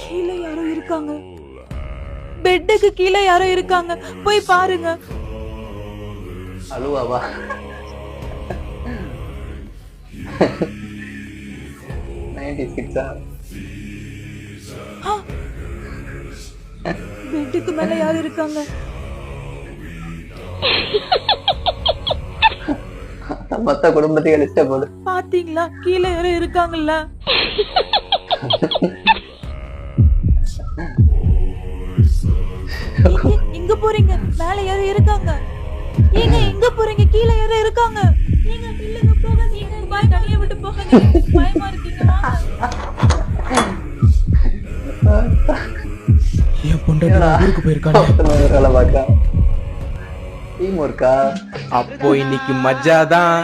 கீழே யாரோ இருக்காங்க. பெட்டுக்கு கீழே யாரோ இருக்காங்க. போய் பாருங்க. அழுவாவா! பெட்டுக்கு மேல யாரோ இருக்காங்க? மொத்த குடும்பத்தையும் அழிச்சிட்ட போது பாத்தீங்களா? கீழே யாரோ இருக்காங்கல்ல. எங்க எங்க போறீங்க. மேல யாரோ இருக்காங்க. ஏங்க எங்க போறீங்க? கீழே யாரோ இருக்காங்க. ஏங்க இல்லங்க போகாதீங்க. பாய் தனியா விட்டு போகாதீங்க. பயமா இருக்கீங்க. என் பொண்டாட்டி ஊருக்கு போயிருக்காங்க டீம் ஒர்க்கா அப்போ இன்னைக்கு மஜா தான்